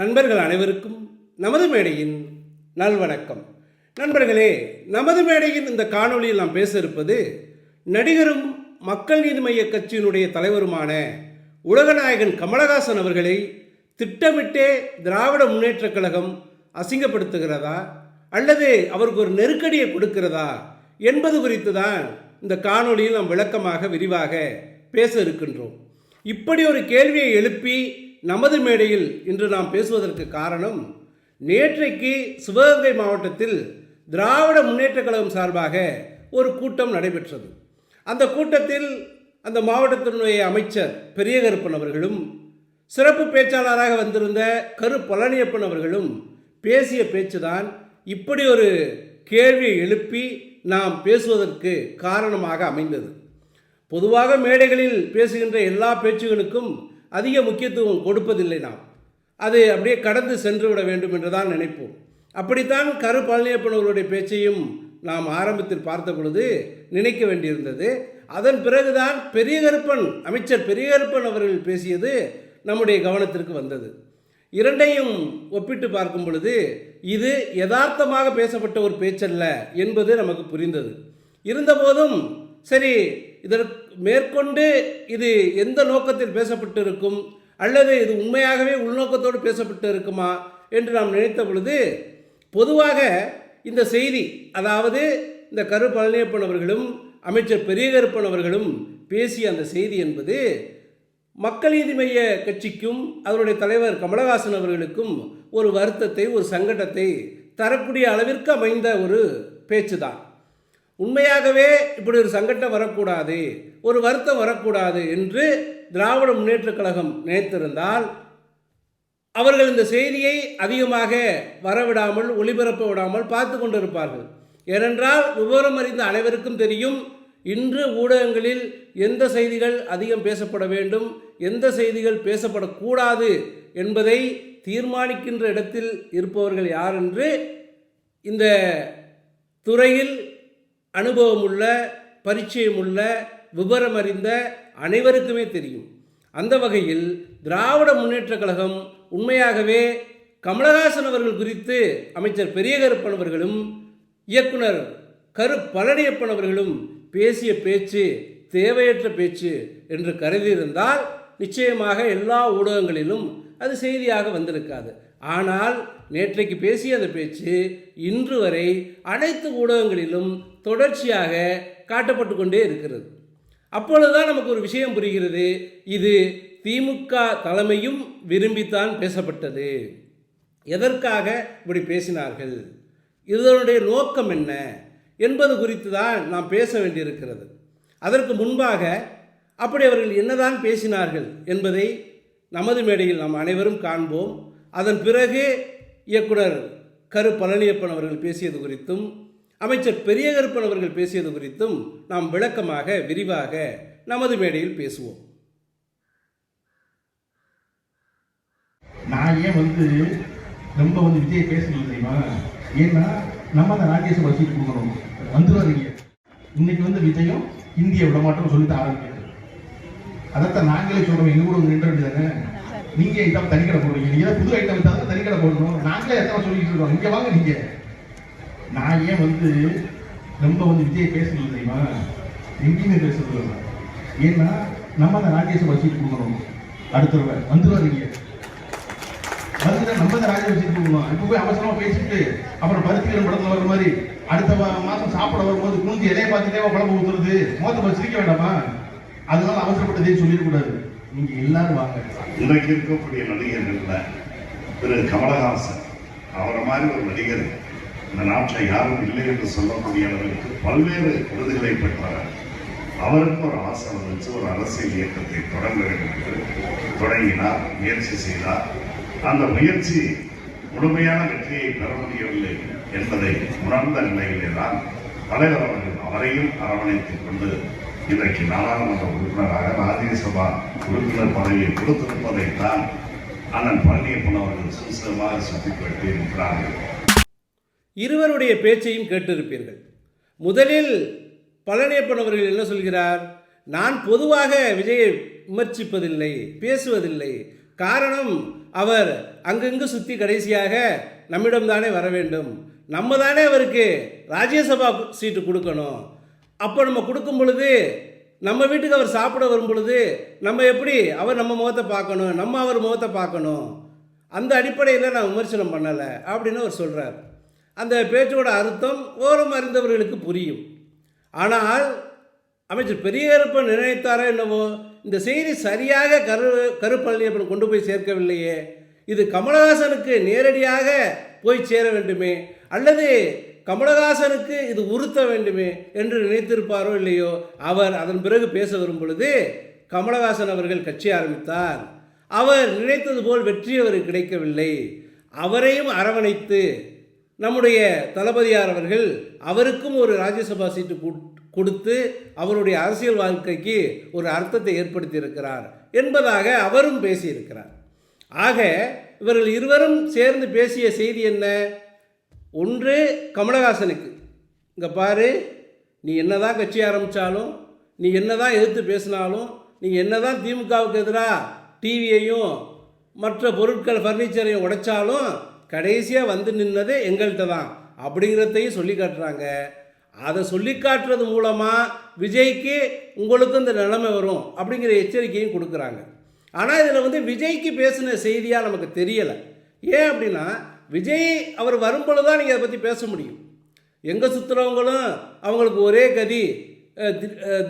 நண்பர்கள் அனைவருக்கும் நமது மேடையின் நல்வணக்கம். நண்பர்களே நமது மேடையின் இந்த காணொளியில் நாம் பேச இருப்பது நடிகரும் மக்கள் நீதி மைய கட்சியினுடைய தலைவருமான உலகநாயகன் கமலஹாசன் அவர்களை திட்டமிட்டே திராவிட முன்னேற்றக் கழகம் அசிங்கப்படுத்துகிறதா அல்லது அவருக்கு ஒரு நெருக்கடியை கொடுக்கிறதா என்பது குறித்து தான் இந்த காணொளியில் நாம் விளக்கமாக விரிவாக பேச இருக்கின்றோம். இப்படி ஒரு கேள்வியை எழுப்பி நமது மேடையில் இன்று நாம் பேசுவதற்கு காரணம் நேற்றைக்கு சிவகங்கை மாவட்டத்தில் திராவிட முன்னேற்றக் கழகம் சார்பாக ஒரு கூட்டம் நடைபெற்றது. அந்த கூட்டத்தில் அந்த மாவட்டத்தினுடைய அமைச்சர் பெரியகருப்பன் அவர்களும் சிறப்பு பேச்சாளராக வந்திருந்த கரு பழனியப்பன் அவர்களும் பேசிய பேச்சுதான் இப்படி ஒரு கேள்வியை எழுப்பி நாம் பேசுவதற்கு காரணமாக அமைந்தது. பொதுவாக மேடைகளில் பேசுகின்ற எல்லா பேச்சுகளுக்கும் அதிக முக்கியத்துவம் கொடுப்பதில்லை நாம். அது அப்படியே கடந்து சென்று விட வேண்டும் என்று தான் நினைப்போம். அப்படித்தான் கரு பழனியப்பன் அவர்களுடைய பேச்சையும் நாம் ஆரம்பத்தில் பார்த்த பொழுது நினைக்க வேண்டியிருந்தது. அதன் பிறகுதான் பெரியகருப்பன் அமைச்சர் பெரியகருப்பன் அவர்கள் பேசியது நம்முடைய கவனத்திற்கு வந்தது. இரண்டையும் ஒப்பிட்டு பார்க்கும் பொழுது இது யதார்த்தமாக பேசப்பட்ட ஒரு பேச்சல்ல என்பது நமக்கு புரிந்தது. இருந்தபோதும் சரி இதற்கு மேற்கொண்டு இது எந்த நோக்கத்தில் பேசப்பட்டு இருக்கும் அல்லது இது உண்மையாகவே உள்நோக்கத்தோடு பேசப்பட்டு இருக்குமா என்று நாம் நினைத்த பொழுது பொதுவாக இந்த செய்தி அதாவது இந்த கரு பழனியப்பன் அவர்களும் அமைச்சர் பெரியகருப்பன் அவர்களும் பேசிய அந்த செய்தி என்பது மக்கள் நீதி மைய கட்சிக்கும் அதனுடைய தலைவர் கமலஹாசன் அவர்களுக்கும் ஒரு வருத்தத்தை ஒரு சங்கடத்தை தரக்கூடிய அளவிற்கு அமைந்த ஒரு பேச்சு தான் உண்மையாகவே இப்படி ஒரு சங்கடம் வரக்கூடாது ஒரு வருத்தம் வரக்கூடாது என்று திராவிட முன்னேற்றக் கழகம் நினைத்திருந்தால் அவர்கள் இந்த செய்தியை அதிகமாக வரவிடாமல் ஒளிபரப்ப விடாமல் பார்த்து கொண்டிருப்பார்கள். ஏனென்றால் விவரம் அறிந்த அனைவருக்கும் தெரியும் இன்று ஊடகங்களில் எந்த செய்திகள் அதிகம் பேசப்பட வேண்டும் எந்த செய்திகள் பேசப்படக்கூடாது என்பதை தீர்மானிக்கின்ற இடத்தில் இருப்பவர்கள் யார் என்று இந்த துறையில் அனுபவமுள்ள பரிச்சயமுள்ள விவரம் அறிந்த அனைவருக்குமே தெரியும். அந்த வகையில் திராவிட முன்னேற்றக் கழகம் உண்மையாகவே கமலஹாசன் அவர்கள் குறித்து அமைச்சர் பெரியகருப்பன் அவர்களும் இயக்குனர் கரு பழனியப்பன் அவர்களும் பேசிய பேச்சு தேவையற்ற பேச்சு என்று கருதியிருந்தால் நிச்சயமாக எல்லா ஊடகங்களிலும் அது செய்தியாக வந்திருக்காது. ஆனால் நேற்றைக்கு பேசிய அந்த பேச்சு இன்று வரை அனைத்து ஊடகங்களிலும் தொடர்ச்சியாக காட்டப்பட்டு கொண்டே இருக்கிறது. அப்பொழுதுதான் நமக்கு ஒரு விஷயம் புரிகிறது. இது திமுக தலைமையும் விரும்பித்தான் பேசப்பட்டது. எதற்காக இப்படி பேசினார்கள்? இதனுடைய நோக்கம் என்ன? என்பது குறித்து தான் நாம் பேச வேண்டியிருக்கிறது. அதற்கு முன்பாக அப்படி அவர்கள் என்னதான் பேசினார்கள் என்பதை நமது மேடையில் நாம் அனைவரும் காண்போம். அதன் பிறகு இயக்குனர் கரு பழனியப்பன் அவர்கள் பேசியது குறித்தும் அமைச்சர் பெரியகருப்பன் அவர்கள் பேசியது குறித்தும் நாம் விளக்கமாக விரிவாக நமது மேடையில் பேசுவோம். நான் ஏன் வந்து ரொம்ப வந்து விஜய் பேசணும் தெரியுமா? ஏன்னா நம்ம அந்த ராஜ்யசபா சீட் கொடுக்கணும். வந்துருவாருங்க இன்னைக்கு வந்து விஜயம் இந்திய விடமாட்டோம் சொல்லிட்டு ஆரம்பிக்கிறது அதைத்தான் நாங்களே சொல்றோம். எங்க கூட நின்று தானே நீங்க ஐட்டம் தனிக்கடை போடுறீங்க. நீங்க புது ஐட்டம் தனிக்கடை போடணும். நாங்களே எத்தனை சொல்லிட்டு இருக்கோம். இங்க வாங்க நீங்க. நான் ஏன் வந்து ரொம்ப வந்து விஜய் பேசணும் தெரியுமா? எங்கேயுமே பேசுறது ஏன்னா நம்ம அந்த ராஜேஷை சீட் கொடுக்கணும். அடுத்த தடவை நீங்க. வந்து நம்ம தான் ராஜா வச்சுட்டு போகணும் இப்போ போய் அவசரமா பேசிட்டு அப்புறம் பருத்திகரம் படத்துல வர மாதிரி அடுத்த மா- சாப்பிட வரும்போது குஞ்சு இலைய பார்த்துட்டே குழம்பு ஊத்துறது. மோத்த போய் சிரிக்க வேண்டாமா? அதனால அவசரப்பட்டதே சொல்லிடக்கூடாது நீங்க எல்லாரும் வாங்க. இன்றைக்கு இருக்கக்கூடிய நடிகர்கள்ல திரு கமலஹாசன். அவரை மாதிரி ஒரு நடிகர் இந்த நாட்டில் யாரும் இல்லை என்று சொல்லக்கூடிய அளவிற்கு பல்வேறு விருதுகளை பெற்றவர் அவருக்கும் ஒரு ஆசை வந்துச்சு ஒரு அரசியல் இயக்கத்தை தொடங்க வேண்டும் என்று. தொடங்கினார் முயற்சி செய்தார். அந்த முயற்சி முழுமையான வெற்றியை பெற முடியவில்லை என்பதை உணர்ந்த நிலையிலே தான் தலைவர் அவர்கள் அவரையும் அரவணைத்துக் கொண்டு இன்றைக்கு நாடாளுமன்ற உறுப்பினராக ராஜ்யசபா உறுப்பினர் பதவியை கொடுத்திருப்பதைத்தான் அண்ணன் பழனியப்பன் அவர்கள் சுசமாக சுட்டிக்காட்டி இருக்கிறார்கள் இருவருடைய பேச்சையும் கேட்டிருப்பீர்கள். முதலில் பழனியப்பன் அவர்கள் என்ன சொல்கிறார்? நான் பொதுவாக விஜயை விமர்சிப்பதில்லை பேசுவதில்லை. காரணம் அவர் அங்கங்கு சுற்றி கடைசியாக நம்மிடம் தானே வர வேண்டும். நம்ம தானே அவருக்கு ராஜ்யசபா சீட்டு கொடுக்கணும். அப்போ நம்ம கொடுக்கும் பொழுது நம்ம வீட்டுக்கு அவர் சாப்பிட வரும் பொழுது நம்ம எப்படி அவர் நம்ம முகத்தை பார்க்கணும் நம்ம அவர் முகத்தை பார்க்கணும்? அந்த அடிப்படையில் நான் விமர்சனம் பண்ணலை அப்படின்னு அவர் சொல்கிறார் அந்த பேச்சோட அர்த்தம் ஓரம் அறிந்தவர்களுக்கு புரியும். ஆனால் அமைச்சர் பெரியகருப்பன் நினைத்தாரோ என்னவோ இந்த செய்தி சரியாக கரு கருப்பழனியப்பன் கொண்டு போய் சேர்க்கவில்லையே இது கமலஹாசனுக்கு நேரடியாக போய் சேர வேண்டுமே அல்லது கமலஹாசனுக்கு இது உறுத்த வேண்டுமே என்று நினைத்திருப்பாரோ இல்லையோ அவர் அதன் பிறகு பேச வரும் பொழுது கமலஹாசன் அவர்கள் கட்சி ஆரம்பித்தார். அவர் நினைத்தது போல் வெற்றி அவருக்கு கிடைக்கவில்லை. அவரையும் அரவணைத்து நம்முடைய தளபதியார் அவர்கள் அவருக்கும் ஒரு ராஜ்யசபா சீட்டு கொடுத்து அவருடைய அரசியல் வாழ்க்கைக்கு ஒரு அர்த்தத்தை ஏற்படுத்தியிருக்கிறார் என்பதாக அவரும் பேசியிருக்கிறார். ஆக இவர்கள் இருவரும் சேர்ந்து பேசிய செய்தி என்ன? ஒன்று கமலஹாசனுக்கு. இங்கே பாரு நீ என்னதான் கட்சி ஆரம்பித்தாலும் நீ என்னதான் எதிர்த்து பேசினாலும் நீ என்னதான் திமுகவுக்கு எதிராக டிவியையும் மற்ற பொருட்கள் ஃபர்னிச்சரையும் உடைச்சாலும் கடைசியாக வந்து நின்னதே எங்கள்கிட்ட தான். அப்படிங்கிறதையும் சொல்லி காட்டுறாங்க. அதை சொல்லி காட்டுறது மூலமாக விஜய்க்கு உங்களுக்கும் இந்த நிலைமை வரும் அப்படிங்கிற எச்சரிக்கையும் கொடுக்குறாங்க. ஆனால் இதில் வந்து விஜய்க்கு பேசின செய்தியாக நமக்கு தெரியலை. ஏன் அப்படின்னா விஜய் அவர் வரும்பொழுது தான் நீங்கள் அதை பற்றி பேச முடியும். எங்கே சுற்றுறவங்களும் அவங்களுக்கு ஒரே கதி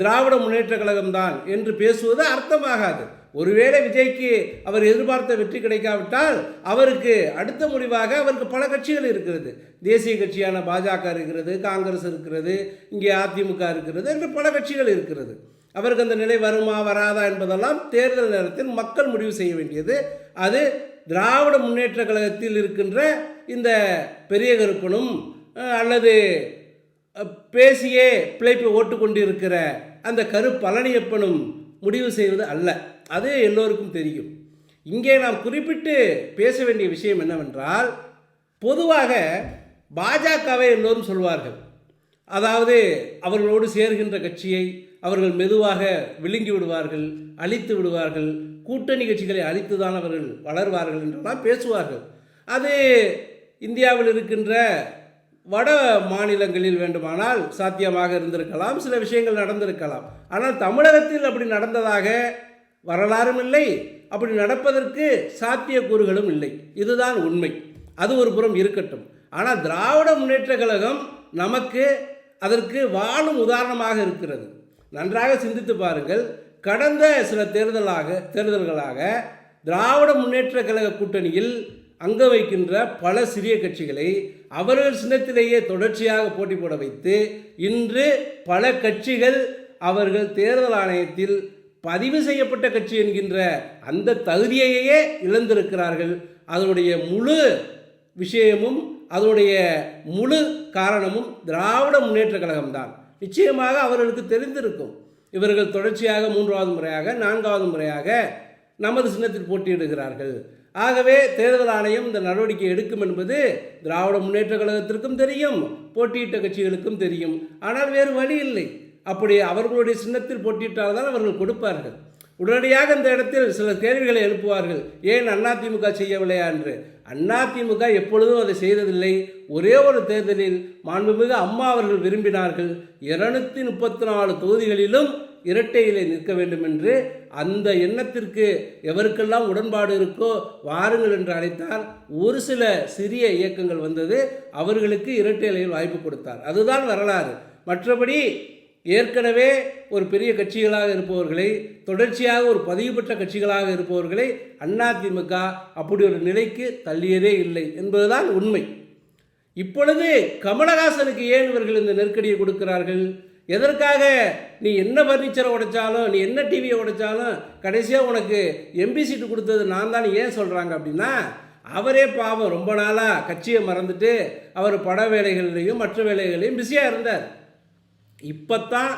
திராவிட முன்னேற்ற கழகம் தான் என்று பேசுவது அர்த்தமாகாது. ஒருவேளை விஜய்க்கு அவர் எதிர்பார்த்த வெற்றி கிடைக்காவிட்டால் அவருக்கு அடுத்த முடிவாக அவருக்கு பல கட்சிகள் இருக்கிறது. தேசிய கட்சியான பாஜக இருக்கிறது காங்கிரஸ் இருக்கிறது இங்கே அதிமுக இருக்கிறது என்று பல கட்சிகள் இருக்கிறது. அவருக்கு அந்த நிலை வருமா வராதா என்பதெல்லாம் தேர்தல் நேரத்தில் மக்கள் முடிவு செய்ய வேண்டியது. அது திராவிட முன்னேற்ற கழகத்தில் இருக்கின்ற இந்த பெரிய கருப்பனும் அல்லது பேசியே பிழைப்பு ஓட்டு கொண்டிருக்கிற அந்த கரு பழனியப்பனும் முடிவு செய்வது அல்ல. அது எல்லோருக்கும் தெரியும். இங்கே நாம் குறிப்பிட்டு பேச வேண்டிய விஷயம் என்னவென்றால் பொதுவாக பாஜகவை எல்லோரும் சொல்வார்கள். அதாவது அவர்களோடு சேர்கின்ற கட்சியை அவர்கள் மெதுவாக விழுங்கி விடுவார்கள் அழித்து விடுவார்கள் கூட்டணி கட்சிகளை அழித்துதான் அவர்கள் வளர்வார்கள் என்றெல்லாம் பேசுவார்கள். அது இந்தியாவில் இருக்கின்ற வட மாநிலங்களில் வேண்டுமானால் சாத்தியமாக இருந்திருக்கலாம் சில விஷயங்கள் நடந்திருக்கலாம். ஆனால் தமிழகத்தில் அப்படி நடந்ததாக வரலாறும் இல்லை அப்படி நடப்பதற்கு சாத்தியக்கூறுகளும் இல்லை. இதுதான் உண்மை. அது ஒரு புறம் இருக்கட்டும். ஆனால் திராவிட முன்னேற்ற கழகம் நமக்கு அதற்கு வாழும் உதாரணமாக இருக்கிறது. நன்றாக சிந்தித்து பாருங்கள். கடந்த சில தேர்தலாக தேர்தல்களாக திராவிட முன்னேற்ற கழக கூட்டணியில் அங்க வைக்கின்ற பல சிறிய கட்சிகளை அவர்கள் சின்னத்திலேயே தொடர்ச்சியாக போட்டி போட வைத்து இன்று பல கட்சிகள் அவர்கள் தேர்தல் ஆணையத்தில் பதிவு செய்யப்பட்ட கட்சி என்கின்ற அந்த தகுதியையே இழந்திருக்கிறார்கள். அதனுடைய முழு விஷயமும் அதனுடைய முழு காரணமும் திராவிட முன்னேற்ற கழகம்தான். நிச்சயமாக அவர்களுக்கு தெரிந்திருக்கும். இவர்கள் தொடர்ச்சியாக மூன்றாவது முறையாக நான்காவது முறையாக நமது சின்னத்தில் போட்டியிடுகிறார்கள். ஆகவே தேர்தல் ஆணையம் இந்த நடவடிக்கை எடுக்கும் என்பது திராவிட முன்னேற்ற கழகத்திற்கும் தெரியும் போட்டியிட்ட கட்சிகளுக்கும் தெரியும். ஆனால் வேறு வழி இல்லை. அப்படி அவர்களுடைய சின்னத்தில் போட்டியிட்டால்தான் அவர்கள் கொடுப்பார்கள். உடனடியாக இந்த இடத்தில் சில கேள்விகளை எழுப்புவார்கள். ஏன் அதிமுக செய்யவில்லையா என்று? அதிமுக எப்பொழுதும் அதை செய்ததில்லை. ஒரே ஒரு தேர்தலில் மாண்புமிகு அம்மா அவர்கள் விரும்பினார்கள். இருநூத்தி முப்பத்தி நாலு தொகுதிகளிலும் இரட்டையிலே நிற்க வேண்டும் என்று அந்த எண்ணத்திற்கு எவருக்கெல்லாம் உடன்பாடு இருக்கோ வாருங்கள் என்று அழைத்தார். ஒரு சில சிறிய இயக்கங்கள் வந்தது. அவர்களுக்கு இரட்டை இலையில் வாய்ப்பு கொடுத்தார். அதுதான் வரலாறு. மற்றபடி ஏற்கனவே ஒரு பெரிய கட்சிகளாக இருப்பவர்களை தொடர்ச்சியாக ஒரு பதிவு பெற்ற கட்சிகளாக இருப்பவர்களை அதிமுக அப்படி ஒரு நிலைக்கு தள்ளியதே இல்லை என்பதுதான் உண்மை. இப்பொழுது கமலஹாசனுக்கு ஏன் இவர்கள் இந்த நெருக்கடியை கொடுக்கிறார்கள்? எதற்காக நீ என்ன ஃபர்னிச்சரை உடைச்சாலும் நீ என்ன டிவியை உடைச்சாலும் கடைசியாக உனக்கு எம்பி சீட்டு கொடுத்தது நான் தான் ஏன் சொல்கிறாங்க அப்படின்னா அவரே பாவம் ரொம்ப நாளாக கட்சியை மறந்துட்டு அவர் பட வேலைகள்லையும் மற்ற வேலைகளையும் பிஸியாக இருந்தார். இப்போத்தான்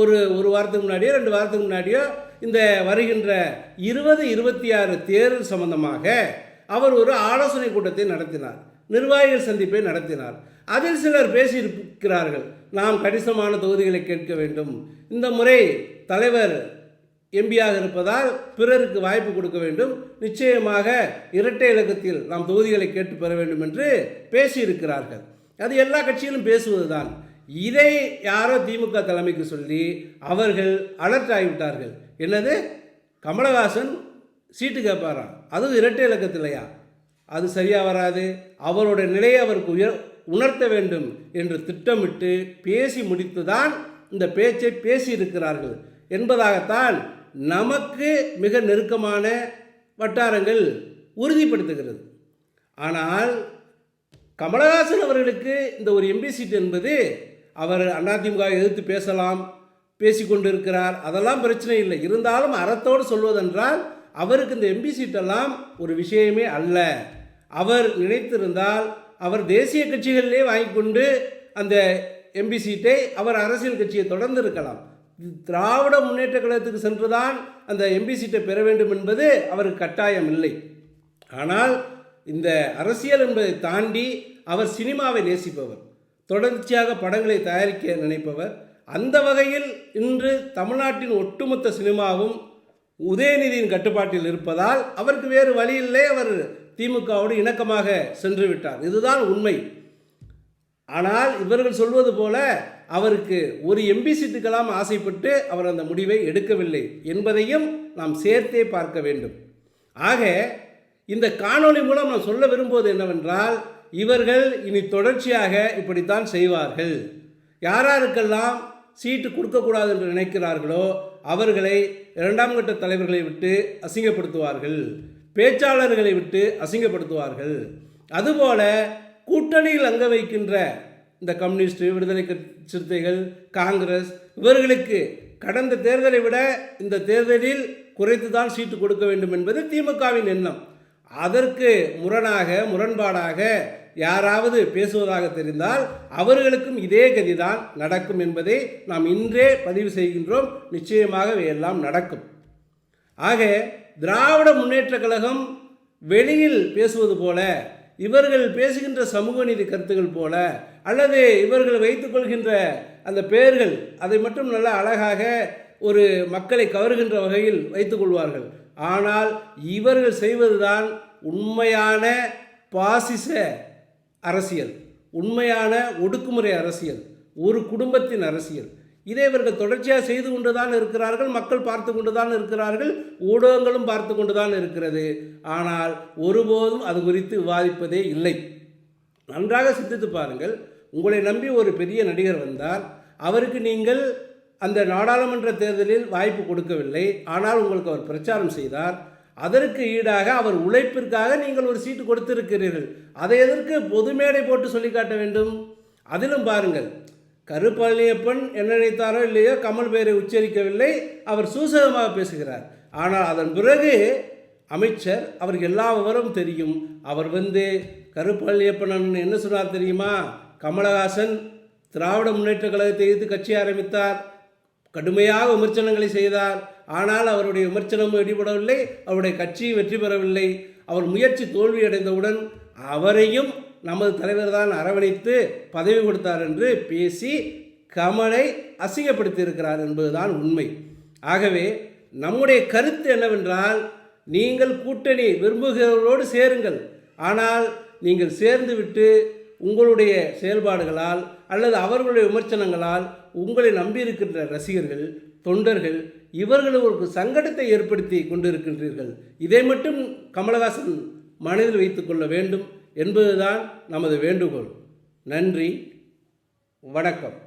ஒரு ஒரு வாரத்துக்கு முன்னாடியோ ரெண்டு வாரத்துக்கு முன்னாடியோ இந்த வருகின்ற இருபது இருபத்தி ஆறு தேர்தல் சம்பந்தமாக அவர் ஒரு ஆலோசனை கூட்டத்தை நடத்தினார் நிர்வாகிகள் சந்திப்பை நடத்தினார். அதில் சிலர் பேசியிருக்கிறார்கள் நாம் கணிசமான தொகுதிகளை கேட்க வேண்டும். இந்த முறை தலைவர் எம்பியாக இருப்பதால் பிறருக்கு வாய்ப்பு கொடுக்க வேண்டும். நிச்சயமாக இரட்டை இலக்கத்தில் நாம் தொகுதிகளை கேட்டு பெற வேண்டும் என்று பேசியிருக்கிறார்கள். அது எல்லா கட்சியிலும் பேசுவதுதான். இதை யாரோ திமுக தலைமைக்கு சொல்லி அவர்கள் அலர்ட் ஆகிவிட்டார்கள். என்னது? கமலஹாசன் சீட்டு கேட்பாராம். அதுவும் இரட்டை இலக்கத்திலையா அது சரியாக வராது. அவரோட நிலையை அவருக்கு உயர் உணர்த்த வேண்டும் என்று திட்டமிட்டு பேசி முடித்துதான் இந்த பேச்சை பேசியிருக்கிறார்கள். என்பதாகத்தான் நமக்கு மிக நெருக்கமான வட்டாரங்கள் உறுதிப்படுத்துகிறது. ஆனால் கமலஹாசன் அவர்களுக்கு இந்த ஒரு எம்பி சீட் என்பது அவர் அதிமுக எதிர்த்து பேசலாம் பேசிக்கொண்டிருக்கிறார். அதெல்லாம் பிரச்சனை இல்லை. இருந்தாலும் அறத்தோடு சொல்வதென்றால் அவருக்கு இந்த எம்பி சீட்டெல்லாம் ஒரு விஷயமே அல்ல. அவர் நினைத்திருந்தால் அவர் தேசிய கட்சிகளிலே வாங்கி கொண்டு அந்த எம்பி சீட்டை அவர் அரசியல் கட்சியை தொடர்ந்து இருக்கலாம். திராவிட முன்னேற்ற கழகத்துக்கு சென்றுதான் அந்த எம்பி சீட்டை பெற வேண்டும் என்பது அவருக்கு கட்டாயம் இல்லை. ஆனால் இந்த அரசியல் என்பதை தாண்டி அவர் சினிமாவை நேசிப்பவர். தொடர்ச்சியாக படங்களை தயாரிக்க நினைப்பவர். அந்த வகையில் இன்று தமிழ்நாட்டின் ஒட்டுமொத்த சினிமாவும் உதயநிதியின் கட்டுப்பாட்டில் இருப்பதால் அவருக்கு வேறு வழியில்லை அவர் திமுகவோடு இணக்கமாக சென்று விட்டார். இதுதான் உண்மை. ஆனால் இவர்கள் சொல்வது போல அவருக்கு ஒரு எம்பி சீட்டுக்கெல்லாம் ஆசைப்பட்டு அவர் அந்த முடிவை எடுக்கவில்லை என்பதையும் நாம் சேர்த்தே பார்க்க வேண்டும். ஆக இந்த காணொளி மூலம் நான் சொல்ல விரும்புவது என்னவென்றால் இவர்கள் இனி தொடர்ச்சியாக இப்படித்தான் செய்வார்கள். யாராருக்கெல்லாம் சீட்டு கொடுக்கக்கூடாது என்று நினைக்கிறார்களோ அவர்களை இரண்டாம் கட்ட தலைவர்களை விட்டு அசிங்கப்படுத்துவார்கள். பேச்சாளர்களை விட்டு அசிங்கப்படுத்துவார்கள். அதுபோல கூட்டணியில் அங்க வைக்கின்ற இந்த கம்யூனிஸ்ட் விடுதலை சிறுத்தைகள் காங்கிரஸ் இவர்களுக்கு கடந்த தேர்தலை விட இந்த தேர்தலில் குறைத்து தான் சீட்டு கொடுக்க வேண்டும் என்பது திமுகவின் எண்ணம். அதற்கு முரணாக முரண்பாடாக யாராவது பேசுவதாக தெரிந்தால் அவர்களுக்கும் இதே கதிதான் நடக்கும் என்பதை நாம் இன்றே பதிவு செய்கின்றோம். நிச்சயமாக எல்லாம் நடக்கும். ஆக திராவிட முன்னேற்றக் கழகம் வெளியில் பேசுவது போல இவர்கள் பேசுகின்ற சமூக நீதி கருத்துகள் போல அல்லது இவர்கள் வைத்துக்கொள்கின்ற அந்த பெயர்கள் அதை மட்டும் நல்ல அழகாக ஒரு மக்களை கவர்கின்ற வகையில் வைத்துக்கொள்வார்கள் ஆனால் இவர்கள் செய்வதுதான் உண்மையான பாசிச அரசியல். உண்மையான ஒடுக்குமுறை அரசியல். ஒரு குடும்பத்தின் அரசியல். இதை இவர்கள் தொடர்ச்சியாக செய்து கொண்டு தான் இருக்கிறார்கள் மக்கள் பார்த்து கொண்டு தான் இருக்கிறார்கள் ஊடகங்களும் பார்த்து கொண்டு தான் இருக்கிறது. ஆனால் ஒருபோதும் அது குறித்து விவாதிப்பதே இல்லை. நன்றாக சிந்தித்து பாருங்கள். உங்களை நம்பி ஒரு பெரிய நடிகர் வந்தார். அவருக்கு நீங்கள் அந்த நாடாளுமன்ற தேர்தலில் வாய்ப்பு கொடுக்கவில்லை. ஆனால் உங்களுக்கு அவர் பிரச்சாரம் செய்தார். அதற்கு ஈடாக அவர் உழைப்பிற்காக நீங்கள் ஒரு சீட்டு கொடுத்திருக்கிறீர்கள். அதை எதற்கு பொது மேடை போட்டு சொல்லி காட்ட வேண்டும்? அதிலும் பாருங்கள். கருப்பழனியப்பன் என்ன நினைத்தாரோ இல்லையோ கமல் பெயரை உச்சரிக்கவில்லை. அவர் சூசகமாக பேசுகிறார். ஆனால் அதன் பிறகு அமைச்சர் அவருக்கு எல்லா விவரமும் தெரியும். அவர் வந்து கருப்பழனியப்பன் என்ன சொன்னார் தெரியுமா? கமலஹாசன் திராவிட முன்னேற்ற கழகத்தை எதிர்த்து கட்சி ஆரம்பித்தார். கடுமையாக விமர்சனங்களை செய்தார். ஆனால் அவருடைய விமர்சனமும் ஈடுபடவில்லை அவருடைய கட்சி வெற்றி பெறவில்லை. அவர் முயற்சி தோல்வியடைந்தவுடன் அவரையும் நமது தலைவர் தான் அரவணைத்து பதவி கொடுத்தார் என்று பேசி கமலை அசிங்கப்படுத்தி இருக்கிறார் என்பதுதான் உண்மை. ஆகவே நம்முடைய கருத்து என்னவென்றால் நீங்கள் கூட்டணி விரும்புகிறவர்களோடு சேருங்கள். ஆனால் நீங்கள் சேர்ந்துவிட்டு உங்களுடைய செயல்பாடுகளால் அல்லது அவர்களுடைய விமர்சனங்களால் உங்களை நம்பியிருக்கின்ற ரசிகர்கள் தொண்டர்கள் இவர்களுக்கு சங்கடத்தை ஏற்படுத்தி கொண்டிருக்கின்றீர்கள். இதை மட்டும் கமலஹாசன் மனதில் வைத்துக்கொள்ள வேண்டும் என்பதுதான் நமது வேண்டுகோள். நன்றி. வணக்கம்.